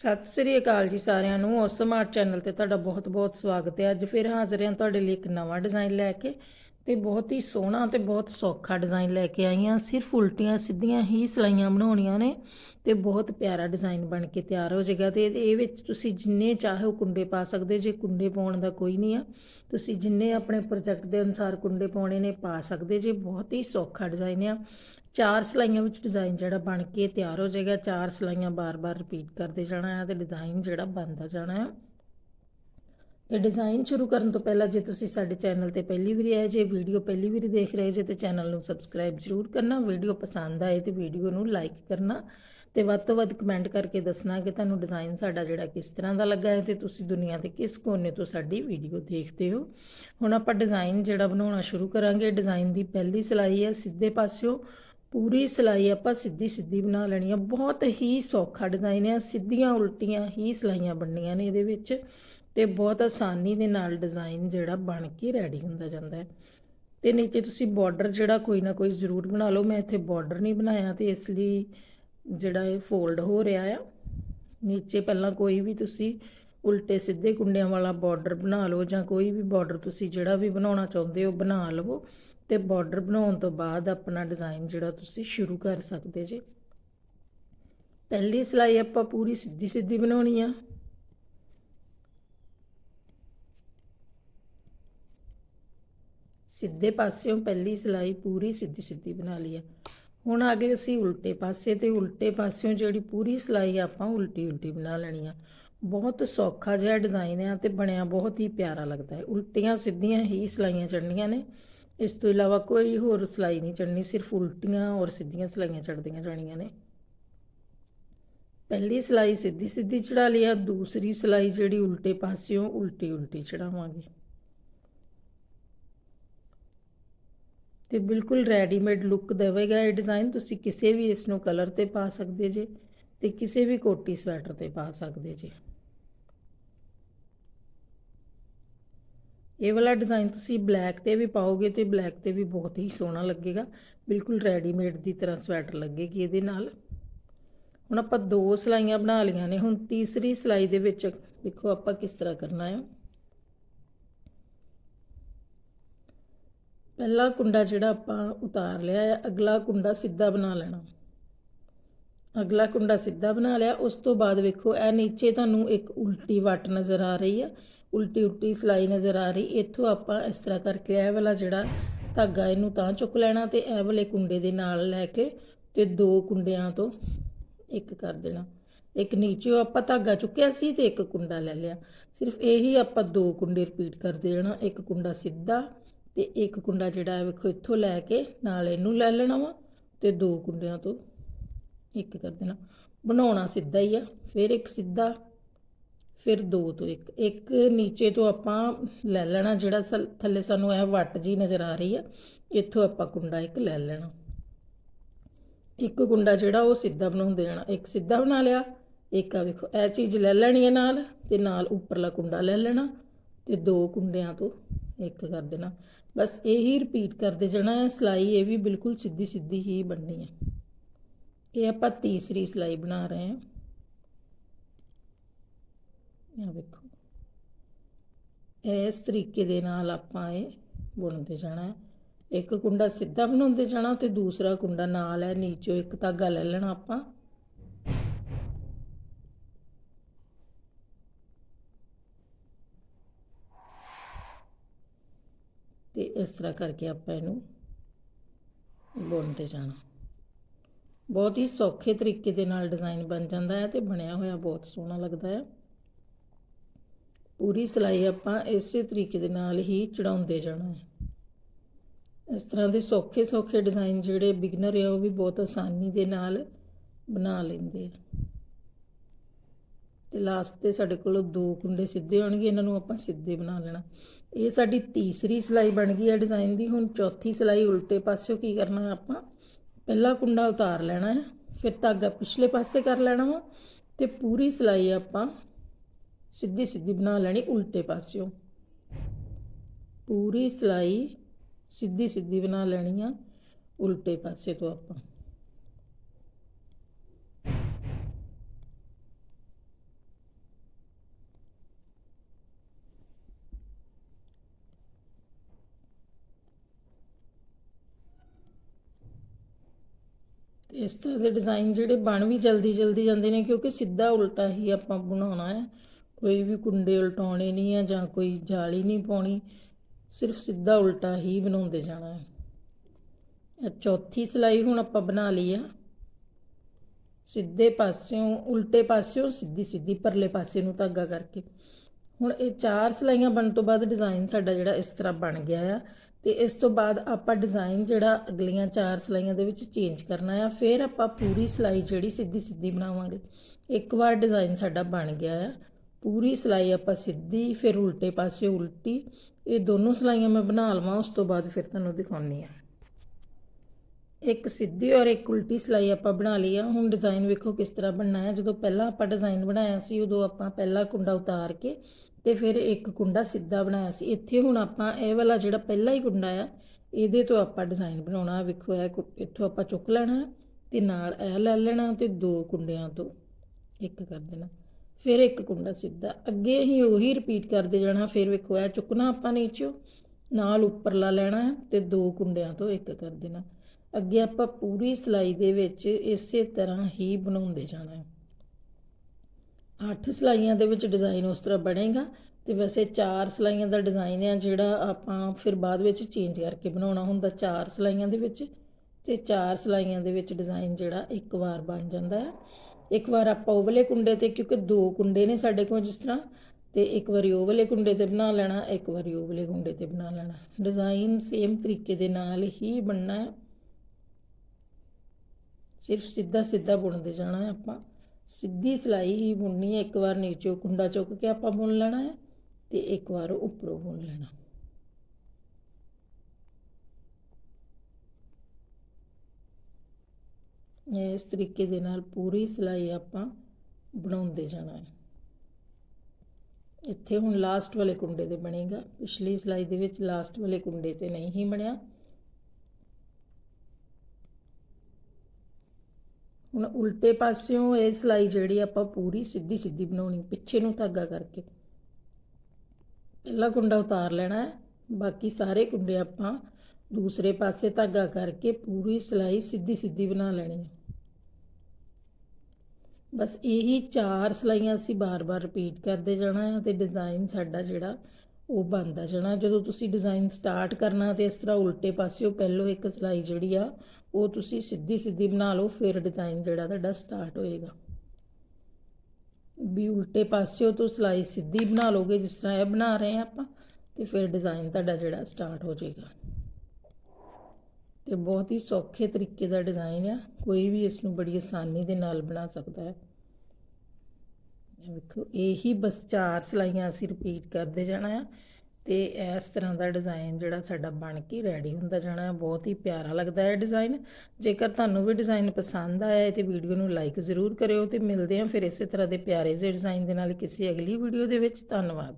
ਸਤਿ ਸ੍ਰੀ ਅਕਾਲ ਜੀ ਸਾਰਿਆਂ ਨੂੰ। ਉਸ ਸਮਾਰਟ ਚੈਨਲ ਤੇ ਤੁਹਾਡਾ ਬਹੁਤ-ਬਹੁਤ ਸਵਾਗਤ ਹੈ। ਅੱਜ ਫਿਰ ਹਾਜ਼ਰ ਹਾਂ ਤੁਹਾਡੇ ਲਈ ਇੱਕ ਨਵਾਂ ਡਿਜ਼ਾਈਨ ਲੈ ਕੇ ਤੇ ਬਹੁਤ ਹੀ ਸੋਹਣਾ ਤੇ ਬਹੁਤ ਸੌਖਾ ਡਿਜ਼ਾਈਨ ਲੈ ਕੇ ਆਈ ਹਾਂ। ਸਿਰਫ ਉਲਟੀਆਂ ਸਿੱਧੀਆਂ ਹੀ ਸਲਾਈਆਂ ਬਣਾਉਣੀਆਂ ਨੇ ਤੇ ਬਹੁਤ ਪਿਆਰਾ ਡਿਜ਼ਾਈਨ ਬਣ ਕੇ ਤਿਆਰ ਹੋ ਜਾਏਗਾ ਤੇ ਇਹ ਵਿੱਚ ਤੁਸੀਂ ਜਿੰਨੇ ਚਾਹੋ ਕੁੰਡੇ ਪਾ ਸਕਦੇ ਜੇ ਕੁੰਡੇ ਪਾਉਣ ਦਾ ਕੋਈ ਨਹੀਂ ਆ, ਤੁਸੀਂ ਜਿੰਨੇ ਆਪਣੇ ਪ੍ਰੋਜੈਕਟ ਦੇ ਅਨੁਸਾਰ ਕੁੰਡੇ ਪਾਉਣੇ ਨੇ ਪਾ ਸਕਦੇ ਜੇ ਬਹੁਤ ਹੀ ਸੌਖਾ ਡਿਜ਼ਾਈਨ ਆ ਚਾਰ ਸਲਾਈਆਂ ਵਿੱਚ ਡਿਜ਼ਾਈਨ ਜਿਹੜਾ ਬਣ ਕੇ ਤਿਆਰ ਹੋ ਜਾਏਗਾ। ਚਾਰ ਸਲਾਈਆਂ ਬਾਰ-ਬਾਰ ਰਿਪੀਟ ਕਰਦੇ ਜਾਣਾ ਹੈ ਤੇ ਡਿਜ਼ਾਈਨ ਜਿਹੜਾ ਬਣਦਾ ਜਾਣਾ ਹੈ। ਤੇ ਡਿਜ਼ਾਈਨ ਸ਼ੁਰੂ ਕਰਨ ਤੋਂ ਪਹਿਲਾਂ ਜੇ ਤੁਸੀਂ ਸਾਡੇ ਚੈਨਲ ਤੇ ਪਹਿਲੀ ਵਾਰੀ ਆਏ, ਜੇ ਵੀਡੀਓ ਪਹਿਲੀ ਵਾਰੀ ਦੇਖ ਰਹੇ ਜੇ ਤੇ ਚੈਨਲ ਨੂੰ ਸਬਸਕ੍ਰਾਈਬ ਜ਼ਰੂਰ ਕਰਨਾ ਵੀਡੀਓ ਪਸੰਦ ਆਏ ਤੇ ਵੀਡੀਓ ਨੂੰ ਲਾਈਕ ਕਰਨਾ ਤੇ ਵੱਧ ਤੋਂ ਵੱਧ ਕਮੈਂਟ ਕਰਕੇ ਦੱਸਣਾ ਕਿ ਤੁਹਾਨੂੰ ਡਿਜ਼ਾਈਨ ਸਾਡਾ ਜਿਹੜਾ ਕਿਸ ਤਰ੍ਹਾਂ ਦਾ ਲੱਗਾ ਹੈ ਤੇ ਤੁਸੀਂ ਦੁਨੀਆ ਦੇ ਕਿਸ ਕੋਨੇ ਤੋਂ ਸਾਡੀ ਵੀਡੀਓ ਦੇਖਦੇ ਹੋ। ਹੁਣ ਆਪਾਂ ਡਿਜ਼ਾਈਨ ਜਿਹੜਾ ਬਣਾਉਣਾ ਸ਼ੁਰੂ ਕਰਾਂਗੇ। ਡਿਜ਼ਾਈਨ ਦੀ ਪਹਿਲੀ ਸਿਲਾਈ ਹੈ ਸਿੱਧੇ ਪਾਸਿਓਂ। ਪੂਰੀ ਸਿਲਾਈ ਆਪਾਂ ਸਿੱਧੀ ਸਿੱਧੀ ਬਣਾ ਲੈਣੀ ਆ। ਬਹੁਤ ਹੀ ਸੌਖਾ ਡਿਜ਼ਾਈਨ ਆ। ਸਿੱਧੀਆਂ ਉਲਟੀਆਂ ਹੀ ਸਿਲਾਈਆਂ ਬਣਨੀਆਂ ਨੇ ਇਹਦੇ ਵਿੱਚ ਤੇ ਬਹੁਤ ਆਸਾਨੀ ਦੇ ਨਾਲ ਡਿਜ਼ਾਈਨ ਜਿਹੜਾ ਬਣ ਕੇ ਰੈਡੀ ਹੁੰਦਾ ਜਾਂਦਾ ਹੈ। ਤੇ ਨੀਚੇ ਤੁਸੀਂ ਬਾਰਡਰ ਜਿਹੜਾ ਕੋਈ ਨਾ ਕੋਈ ਜ਼ਰੂਰ ਬਣਾ ਲਓ। ਮੈਂ ਇੱਥੇ ਬਾਰਡਰ ਨਹੀਂ ਬਣਾਇਆ ਤੇ ਇਸ ਲਈ ਜਿਹੜਾ ਇਹ ਫੋਲਡ ਹੋ ਰਿਹਾ ਆ। ਨੀਚੇ ਪਹਿਲਾਂ ਕੋਈ ਵੀ ਤੁਸੀਂ ਉਲਟੇ ਸਿੱਧੇ ਕੁੰਡਿਆਂ ਵਾਲਾ ਬਾਰਡਰ ਬਣਾ ਲਓ ਜਾਂ ਕੋਈ ਵੀ ਬਾਰਡਰ ਤੁਸੀਂ ਜਿਹੜਾ ਵੀ ਬਣਾਉਣਾ ਚਾਹੁੰਦੇ ਹੋ ਬਣਾ ਲਵੋ। ਤੇ ਬਾਰਡਰ ਬਣਾਉਣ ਤੋਂ ਬਾਅਦ ਆਪਣਾ ਡਿਜ਼ਾਈਨ ਜਿਹੜਾ ਤੁਸੀਂ ਸ਼ੁਰੂ ਕਰ ਸਕਦੇ ਜੇ। ਪਹਿਲੀ ਸਿਲਾਈ ਆਪਾਂ ਪੂਰੀ ਸਿੱਧੀ ਸਿੱਧੀ ਬਣਾਉਣੀ ਆ। ਸਿੱਧੇ ਪਾਸਿਓਂ ਪਹਿਲੀ ਸਿਲਾਈ ਪੂਰੀ ਸਿੱਧੀ ਸਿੱਧੀ ਬਣਾ ਲਈ ਆ। ਹੁਣ ਆ ਗਏ ਅਸੀਂ ਉਲਟੇ ਪਾਸੇ ਤੇ ਉਲਟੇ ਪਾਸਿਓਂ ਜਿਹੜੀ ਪੂਰੀ ਸਿਲਾਈ ਆਪਾਂ ਉਲਟੀ ਉਲਟੀ ਬਣਾ ਲੈਣੀ ਆ। ਬਹੁਤ ਸੌਖਾ ਜਿਹਾ ਡਿਜ਼ਾਈਨ ਆ ਤੇ ਬਣਿਆ ਬਹੁਤ ਹੀ ਪਿਆਰਾ ਲੱਗਦਾ ਹੈ। ਉਲਟੀਆਂ ਸਿੱਧੀਆਂ ਹੀ ਸਿਲਾਈਆਂ ਚੜਨੀਆਂ ਨੇ। ਇਸ ਤੋਂ ਇਲਾਵਾ ਕੋਈ ਹੋਰ ਸਿਲਾਈ ਨਹੀਂ ਚੜਨੀ ਸਿਰਫ ਉਲਟੀਆਂ ਔਰ ਸਿੱਧੀਆਂ ਸਿਲਾਈਆਂ ਚੜਦੀਆਂ ਜਾਣੀਆਂ ਨੇ। ਪਹਿਲੀ ਸਿਲਾਈ ਸਿੱਧੀ ਸਿੱਧੀ ਚੜਾ ਲਿਆ ਦੂਸਰੀ ਸਿਲਾਈ ਜਿਹੜੀ ਉਲਟੇ ਪਾਸਿਓਂ ਉਲਟੀ ਉਲਟੀ ਚੜਾਵਾਂਗੇ ਤੇ ਬਿਲਕੁਲ ਰੈਡੀਮੇਡ ਲੁੱਕ ਦੇਵੇਗਾ ਇਹ ਡਿਜ਼ਾਈਨ ਤੁਸੀਂ ਕਿਸੇ ਵੀ ਇਸ ਨੂੰ ਕਲਰ ਤੇ ਪਾ ਸਕਦੇ ਜੇ ਤੇ ਕਿਸੇ ਵੀ ਕੋਟੀ ਸਵੈਟਰ ਤੇ ਪਾ ਸਕਦੇ ਜੇ। ਇਹ ਵਾਲਾ ਡਿਜ਼ਾਈਨ ਤੁਸੀਂ ਬਲੈਕ ਤੇ ਵੀ ਪਾਓਗੇ ਤੇ ਬਲੈਕ ਤੇ ਵੀ ਬਹੁਤ ਹੀ ਸੋਹਣਾ ਲੱਗੇਗਾ। ਬਿਲਕੁਲ ਰੈਡੀਮੇਡ ਦੀ ਤਰ੍ਹਾਂ ਸਵੈਟਰ ਲੱਗੇਗੀ ਇਹਦੇ ਨਾਲ। ਹੁਣ ਆਪਾਂ ਦੋ ਸਲਾਈਆਂ ਬਣਾ ਲਈਆਂ ਨੇ। ਹੁਣ ਤੀਸਰੀ ਸਲਾਈ ਦੇ ਵਿੱਚ ਦੇਖੋ ਆਪਾਂ ਕਿਸ ਤਰ੍ਹਾਂ ਕਰਨਾ ਹੈ ਪਹਿਲਾ ਕੁੰਡਾ ਜਿਹੜਾ ਆਪਾਂ ਉਤਾਰ ਲਿਆ ਹੈ ਅਗਲਾ ਕੁੰਡਾ ਸਿੱਧਾ ਬਣਾ ਲੈਣਾ। ਅਗਲਾ ਕੁੰਡਾ ਸਿੱਧਾ ਬਣਾ ਲਿਆ, ਉਸ ਤੋਂ ਬਾਅਦ ਵੇਖੋ, ਇਹ ਨੀਚੇ ਤੁਹਾਨੂੰ ਇੱਕ ਉਲਟੀ ਵੱਟ ਨਜ਼ਰ ਆ ਰਹੀ ਹੈ ਉਲਟੀ ਉਲਟੀ ਸਲਾਈ ਨਜ਼ਰ ਆ ਰਹੀ। ਇੱਥੋਂ ਆਪਾਂ ਇਸ ਤਰ੍ਹਾਂ ਕਰਕੇ ਇਹ ਵਾਲਾ ਜਿਹੜਾ ਧਾਗਾ ਇਹਨੂੰ ਤਾਂ ਚੁੱਕ ਲੈਣਾ ਤੇ ਇਹ ਵਾਲੇ ਕੁੰਡੇ ਦੇ ਨਾਲ ਲੈ ਕੇ ਤੇ ਦੋ ਕੁੰਡਿਆਂ ਤੋਂ ਇੱਕ ਕਰ ਦੇਣਾ। ਇੱਕ ਨੀਚੇ ਆਪਾਂ ਧਾਗਾ ਚੁੱਕਿਆ ਸੀ ਤੇ ਇੱਕ ਕੁੰਡਾ ਲੈ ਲਿਆ। ਸਿਰਫ ਇਹੀ ਆਪਾਂ ਦੋ ਕੁੰਡੇ ਰਿਪੀਟ ਕਰਦੇ ਰਹਿਣਾ ਇੱਕ ਕੁੰਡਾ ਸਿੱਧਾ ਤੇ ਇੱਕ ਕੁੰਡਾ ਜਿਹੜਾ ਹੈ ਵੇਖੋ ਇੱਥੋਂ ਲੈ ਕੇ ਨਾਲ ਇਹਨੂੰ ਲੈ ਲੈਣਾ ਵਾ ਤੇ ਦੋ ਕੁੰਡਿਆਂ ਤੋਂ ਇੱਕ ਕਰ ਦੇਣਾ। ਬਣਾਉਣਾ ਸਿੱਧਾ ਹੀ ਆ। ਫਿਰ ਇੱਕ ਸਿੱਧਾ ਫਿਰ ਦੋ ਤੋਂ ਇੱਕ ਇੱਕ ਨੀਚੇ ਤੋਂ ਆਪਾਂ ਲੈ ਲੈਣਾ ਜਿਹੜਾ ਥੱਲੇ ਸਾਨੂੰ ਇਹ ਵੱਟ ਜੀ ਨਜ਼ਰ ਆ ਰਹੀ ਆ, ਇੱਥੋਂ ਆਪਾਂ ਕੁੰਡਾ ਇੱਕ ਲੈ ਲੈਣਾ। ਇੱਕ ਕੁੰਡਾ ਜਿਹੜਾ ਉਹ ਸਿੱਧਾ ਬਣਾਉਂਦੇ ਜਾਣਾ, ਇੱਕ ਸਿੱਧਾ ਬਣਾ ਲਿਆ, ਇੱਕ ਆ ਵੇਖੋ, ਇਹ ਚੀਜ਼ ਲੈ ਲੈਣੀ ਹੈ ਨਾਲ ਤੇ ਨਾਲ ਉੱਪਰਲਾ ਕੁੰਡਾ ਲੈ ਲੈਣਾ ਤੇ ਦੋ ਕੁੰਡਿਆਂ ਤੋਂ ਇੱਕ ਕਰ ਦੇਣਾ। ਬਸ ਇਹੀ ਰਿਪੀਟ ਕਰਦੇ ਜਾਣਾ ਹੈ ਸਲਾਈ ਇਹ ਵੀ ਬਿਲਕੁਲ ਸਿੱਧੀ ਸਿੱਧੀ ਹੀ ਬਣਨੀ ਹੈ। ਇਹ ਆਪਾਂ ਤੀਸਰੀ ਸਲਾਈ ਬਣਾ ਰਹੇ ਹਾਂ। ਇਹ ਵੇਖੋ। ਇਸ ਤਰੀਕੇ ਦੇ ਨਾਲ ਆਪਾਂ ਇਹ ਬੁਣਦੇ ਜਾਣਾ ਇੱਕ ਕੁੰਡਾ ਸਿੱਧਾ ਬਣਾਉਂਦੇ ਜਾਣਾ ਤੇ ਦੂਸਰਾ ਕੁੰਡਾ ਨਾਲ ਹੈ, ਨੀਚੋਂ ਇੱਕ ਧਾਗਾ ਲੈ ਲੈਣਾ ਆਪਾਂ। ਤੇ ਇਸ ਤਰ੍ਹਾਂ ਕਰਕੇ ਆਪਾਂ ਇਹਨੂੰ ਬੁਣਦੇ ਜਾਣਾ। ਬਹੁਤ ਹੀ ਸੌਖੇ ਤਰੀਕੇ ਦੇ ਨਾਲ ਡਿਜ਼ਾਈਨ ਬਣ ਜਾਂਦਾ ਹੈ ਤੇ ਬਣਿਆ ਹੋਇਆ ਬਹੁਤ ਸੋਹਣਾ ਲੱਗਦਾ ਹੈ। ਪੂਰੀ ਸਿਲਾਈ ਆਪਾਂ ਇਸੇ ਤਰੀਕੇ ਦੇ ਨਾਲ ਹੀ ਚੜਾਉਂਦੇ ਜਾਣਾ ਹੈ। ਇਸ ਤਰ੍ਹਾਂ ਦੇ ਸੌਖੇ ਸੌਖੇ ਡਿਜ਼ਾਈਨ ਜਿਹੜੇ ਬਿਗਨਰ ਹੈ ਉਹ ਵੀ ਬਹੁਤ ਆਸਾਨੀ ਦੇ ਨਾਲ ਬਣਾ ਲੈਂਦੇ ਆ। ਤੇ ਲਾਸਟ ਤੇ ਸਾਡੇ ਕੋਲ ਦੋ ਕੁੰਡੇ ਸਿੱਧੇ ਹੋਣਗੇ ਇਹਨਾਂ ਨੂੰ ਆਪਾਂ ਸਿੱਧੇ ਬਣਾ ਲੈਣਾ। ਇਹ ਸਾਡੀ ਤੀਸਰੀ ਸਿਲਾਈ ਬਣ ਗਈ ਹੈ ਡਿਜ਼ਾਈਨ ਦੀ, ਹੁਣ ਚੌਥੀ ਸਿਲਾਈ ਉਲਟੇ ਪਾਸਿਓਂ ਕੀ ਕਰਨਾ ਹੈ ਆਪਾਂ? ਪਹਿਲਾ ਕੁੰਡਾ ਉਤਾਰ ਲੈਣਾ ਹੈ, ਫਿਰ ਧਾਗਾ ਪਿਛਲੇ ਪਾਸੇ ਕਰ ਲੈਣਾ ਵਾ, ਤੇ ਪੂਰੀ ਸਿਲਾਈ ਆਪਾਂ ਸਿੱਧੀ ਸਿੱਧੀ ਬਣਾ ਲੈਣੀ ਉਲਟੇ ਪਾਸਿਓ। ਪੂਰੀ ਸਲਾਈ ਸਿੱਧੀ ਸਿੱਧੀ ਬਣਾ ਲੈਣੀ ਆ ਉਲਟੇ ਪਾਸੇ ਤੋਂ ਆਪਾਂ। ਇਸ ਤਰ੍ਹਾਂ ਦੇ ਡਿਜ਼ਾਈਨ ਜਿਹੜੇ ਬਣ ਵੀ ਜਲਦੀ ਜਲਦੀ ਜਾਂਦੇ ਨੇ ਕਿਉਂਕਿ ਸਿੱਧਾ ਉਲਟਾ ਹੀ ਆਪਾਂ ਬਣਾਉਣਾ ਹੈ ਕੋਈ ਵੀ ਕੁੰਡੇ ਉਲਟਾਉਣੇ ਨਹੀਂ ਆ ਜਾਂ ਕੋਈ ਜਾਲੀ ਨਹੀਂ ਪਾਉਣੀ, ਸਿਰਫ ਸਿੱਧਾ ਉਲਟਾ ਹੀ ਬਣਾਉਂਦੇ ਜਾਣਾ ਹੈ। ਇਹ ਚੌਥੀ ਸਲਾਈ ਹੁਣ ਆਪਾਂ ਬਣਾ ਲਈ ਆ। ਸਿੱਧੇ ਪਾਸਿਓਂ, ਉਲਟੇ ਪਾਸਿਓਂ, ਸਿੱਧੀ ਸਿੱਧੀ ਪਰਲੇ ਪਾਸੇ ਨੂੰ ਧਾਗਾ ਕਰਕੇ। ਹੁਣ ਇਹ ਚਾਰ ਸਲਾਈਆਂ ਬਣਨ ਤੋਂ ਬਾਅਦ ਡਿਜ਼ਾਈਨ ਸਾਡਾ ਜਿਹੜਾ ਇਸ ਤਰ੍ਹਾਂ ਬਣ ਗਿਆ ਆ ਤੇ ਇਸ ਤੋਂ ਬਾਅਦ ਆਪਾਂ ਡਿਜ਼ਾਈਨ ਜਿਹੜਾ ਅਗਲੀਆਂ ਚਾਰ ਸਲਾਈਆਂ ਦੇ ਵਿੱਚ ਚੇਂਜ ਕਰਨਾ ਆ, ਫਿਰ ਆਪਾਂ ਪੂਰੀ ਸਲਾਈ ਜਿਹੜੀ ਸਿੱਧੀ ਸਿੱਧੀ ਬਣਾਵਾਂਗੇ। ਇੱਕ ਵਾਰ ਡਿਜ਼ਾਈਨ ਸਾਡਾ ਬਣ ਗਿਆ ਆ। ਪੂਰੀ ਸਲਾਈ ਆਪਾਂ ਸਿੱਧੀ, ਫਿਰ ਉਲਟੇ ਪਾਸੇ ਉਲਟੀ, ਇਹ ਦੋਨੋਂ ਸਲਾਈਆਂ ਮੈਂ ਬਣਾ ਲਵਾਂ, ਉਸ ਤੋਂ ਬਾਅਦ ਫਿਰ ਤੁਹਾਨੂੰ ਦਿਖਾਉਣੀ ਆ ਇੱਕ ਸਿੱਧੀ ਔਰ ਇੱਕ ਉਲਟੀ ਸਲਾਈ ਆਪਾਂ ਬਣਾ ਲਈ ਆ। ਹੁਣ ਡਿਜ਼ਾਈਨ ਵੇਖੋ ਕਿਸ ਤਰ੍ਹਾਂ ਬਣਨਾ ਹੈ। ਜਦੋਂ ਪਹਿਲਾਂ ਆਪਾਂ ਡਿਜ਼ਾਈਨ ਬਣਾਇਆ ਸੀ, ਉਦੋਂ ਆਪਾਂ ਪਹਿਲਾ ਕੁੰਡਾ ਉਤਾਰ ਕੇ ਤੇ ਫਿਰ ਇੱਕ ਕੁੰਡਾ ਸਿੱਧਾ ਬਣਾਇਆ ਸੀ। ਇੱਥੇ ਹੁਣ ਆਪਾਂ ਇਹ ਵਾਲਾ ਜਿਹੜਾ ਪਹਿਲਾ ਹੀ ਕੁੰਡਾ ਆ, ਇਹਦੇ ਤੋਂ ਆਪਾਂ ਡਿਜ਼ਾਈਨ ਬਣਾਉਣਾ। ਵੇਖੋ ਇਹ ਕੁ- ਇੱਥੋਂ ਆਪਾਂ ਚੁੱਕ ਲੈਣਾ ਤੇ ਨਾਲ ਇਹ ਲੈ ਲੈਣਾ ਤੇ ਦੋ ਕੁੰਡਿਆਂ ਤੋਂ ਇੱਕ ਕਰ ਦੇਣਾ। ਫਿਰ ਇੱਕ ਕੁੰਡਾ ਸਿੱਧਾ, ਅੱਗੇ ਹੀ ਉਹੀ ਰਿਪੀਟ ਕਰਦੇ ਜਾਣਾ, ਫਿਰ ਵੇਖੋ ਇਹ ਚੁੱਕਣਾ ਆਪਾਂ ਨੀਚੋਂ ਨਾਲ ਉੱਪਰਲਾ ਲੈਣਾ ਹੈ ਤੇ ਦੋ ਕੁੰਡਿਆਂ ਤੋਂ ਇੱਕ ਕਰ ਦੇਣਾ। ਅੱਗੇ ਆਪਾਂ ਪੂਰੀ ਸਲਾਈ ਦੇ ਵਿੱਚ ਇਸੇ ਤਰ੍ਹਾਂ ਹੀ ਬਣਾਉਂਦੇ ਜਾਣਾ ਹੈ। ਅੱਠ ਸਲਾਈਆਂ ਦੇ ਵਿੱਚ ਡਿਜ਼ਾਈਨ ਉਸ ਤਰ੍ਹਾਂ ਬਣੇਗਾ ਤੇ ਵੈਸੇ ਚਾਰ ਸਲਾਈਆਂ ਦਾ ਡਿਜ਼ਾਈਨ ਹੈ ਜਿਹੜਾ ਆਪਾਂ ਫਿਰ ਬਾਅਦ ਵਿੱਚ ਚੇਂਜ ਕਰਕੇ ਬਣਾਉਣਾ ਹੁੰਦਾ, ਚਾਰ ਸਲਾਈਆਂ ਦੇ ਵਿੱਚ। ਤੇ ਚਾਰ ਸਲਾਈਆਂ ਦੇ ਵਿੱਚ ਡਿਜ਼ਾਈਨ ਜਿਹੜਾ ਇੱਕ ਵਾਰ ਬਣ ਜਾਂਦਾ ਹੈ। ਇੱਕ ਵਾਰ ਆਪਾਂ ਉਵਲੇ ਕੁੰਡੇ ਤੇ, ਕਿਉਂਕਿ ਦੋ ਕੁੰਡੇ ਨੇ ਸਾਡੇ ਕੋਲ ਜਿਸ ਤਰ੍ਹਾਂ, ਤੇ ਇੱਕ ਵਾਰੀ ਉਹ ਵਾਲੇ ਕੁੰਡੇ ਤੇ ਬਣਾ ਲੈਣਾ, ਇੱਕ ਵਾਰੀ ਉਵਲੇ ਕੁੰਡੇ ਤੇ ਬਣਾ ਲੈਣਾ। ਡਿਜ਼ਾਈਨ ਸੇਮ ਤਰੀਕੇ ਦੇ ਨਾਲ ਹੀ ਬਣਨਾ ਹੈ। ਸਿਰਫ ਸਿੱਧਾ ਸਿੱਧਾ ਬੁਣਦੇ ਜਾਣਾ ਹੈ ਆਪਾਂ। ਸਿੱਧੀ ਸਲਾਈ ਹੀ ਬੁਣਨੀ ਹੈ। ਇੱਕ ਵਾਰ ਨੀਚੇ ਕੁੰਡਾ ਚੁੱਕ ਕੇ ਆਪਾਂ ਬੁਣ ਲੈਣਾ ਹੈ ਤੇ ਇੱਕ ਵਾਰ ਉੱਪਰੋਂ ਬੁਣ ਲੈਣਾ। ਇਸ ਤਰੀਕੇ ਦੇ ਨਾਲ ਪੂਰੀ ਸਿਲਾਈ ਆਪਾਂ ਬਣਾਉਂਦੇ ਜਾਣਾ ਹੈ। ਇੱਥੇ ਹੁਣ ਲਾਸਟ ਵਾਲੇ ਕੁੰਡੇ ਤੇ ਬਣੇਗਾ। ਪਿਛਲੀ ਸਿਲਾਈ ਦੇ ਵਿੱਚ ਲਾਸਟ ਵਾਲੇ ਕੁੰਡੇ ਤੇ ਨਹੀਂ ਹੀ ਬਣਿਆ। ਹੁਣ ਉਲਟੇ ਪਾਸਿਓਂ ਇਹ ਸਿਲਾਈ ਜਿਹੜੀ ਆਪਾਂ ਪੂਰੀ ਸਿੱਧੀ ਸਿੱਧੀ ਬਣਾਉਣੀ, ਪਿੱਛੇ ਨੂੰ ਧਾਗਾ ਕਰਕੇ। ਪਹਿਲਾ ਕੁੰਡਾ ਉਤਾਰ ਲੈਣਾ ਹੈ। ਬਾਕੀ ਸਾਰੇ ਕੁੰਡੇ ਆਪਾਂ ਦੂਸਰੇ ਪਾਸੇ ਧਾਗਾ ਕਰਕੇ ਪੂਰੀ ਸਿਲਾਈ ਸਿੱਧੀ ਸਿੱਧੀ ਬਣਾ ਲੈਣੀ ਹੈ। ਬਸ ਇਹੀ ਚਾਰ ਸਲਾਈਆਂ ਅਸੀਂ ਬਾਰ-ਬਾਰ ਰਿਪੀਟ ਕਰਦੇ ਜਾਣਾ ਹੈ ਤੇ ਡਿਜ਼ਾਈਨ ਸਾਡਾ ਜਿਹੜਾ ਉਹ ਬਣਦਾ ਜਾਣਾ। ਜਦੋਂ ਤੁਸੀਂ ਡਿਜ਼ਾਈਨ ਸਟਾਰਟ ਕਰਨਾ ਤੇ ਇਸ ਤਰ੍ਹਾਂ ਉਲਟੇ ਪਾਸਿਓ ਪਹਿਲੋਂ ਇੱਕ ਸਲਾਈ ਜਿਹੜੀ ਆ, ਉਹ ਤੁਸੀਂ ਸਿੱਧੀ ਸਿੱਧੀ ਬਣਾ ਲਓ, ਫਿਰ ਡਿਜ਼ਾਈਨ ਜਿਹੜਾ ਤੁਹਾਡਾ ਸਟਾਰਟ ਹੋਏਗਾ। ਵੀ ਉਲਟੇ ਪਾਸਿਓ ਤੋਂ ਸਲਾਈ ਸਿੱਧੀ ਬਣਾ ਲਓਗੇ ਜਿਸ ਤਰ੍ਹਾਂ ਇਹ ਬਣਾ ਰਹੇ ਆ ਆਪਾਂ, ਤੇ ਫਿਰ ਡਿਜ਼ਾਈਨ ਤੁਹਾਡਾ ਜਿਹੜਾ ਸਟਾਰਟ ਹੋ ਜਾਏਗਾ। ਤੇ ਬਹੁਤ ਹੀ ਸੌਖੇ ਤਰੀਕੇ ਦਾ ਡਿਜ਼ਾਈਨ ਆ। ਕੋਈ ਵੀ ਇਸ ਨੂੰ ਬੜੀ ਆਸਾਨੀ ਦੇ ਨਾਲ ਬਣਾ ਸਕਦਾ ਹੈ। ਵੇਖੋ, ਇਹੀ ਬਸ ਚਾਰ ਸਲਾਈਆਂ ਅਸੀਂ ਰਿਪੀਟ ਕਰਦੇ ਜਾਣਾ ਆ ਤੇ ਇਸ ਤਰ੍ਹਾਂ ਦਾ ਡਿਜ਼ਾਈਨ ਜਿਹੜਾ ਸਾਡਾ ਬਣ ਕੇ ਰੈਡੀ ਹੁੰਦਾ ਜਾਣਾ ਹੈ ਬਹੁਤ ਹੀ ਪਿਆਰਾ ਲੱਗਦਾ ਹੈ ਡਿਜ਼ਾਈਨ ਜੇਕਰ ਤੁਹਾਨੂੰ ਵੀ ਡਿਜ਼ਾਈਨ ਪਸੰਦ ਆਇਆ ਹੈ ਤੇ ਵੀਡੀਓ ਨੂੰ ਲਾਈਕ ਜ਼ਰੂਰ ਕਰਿਓ ਤੇ ਮਿਲਦੇ ਹਾਂ ਫਿਰ ਇਸੇ ਤਰ੍ਹਾਂ ਦੇ ਪਿਆਰੇ ਜਿਹੇ ਡਿਜ਼ਾਈਨ ਦੇ ਨਾਲ ਕਿਸੇ ਅਗਲੀ ਵੀਡੀਓ ਦੇ ਵਿੱਚ। ਧੰਨਵਾਦ।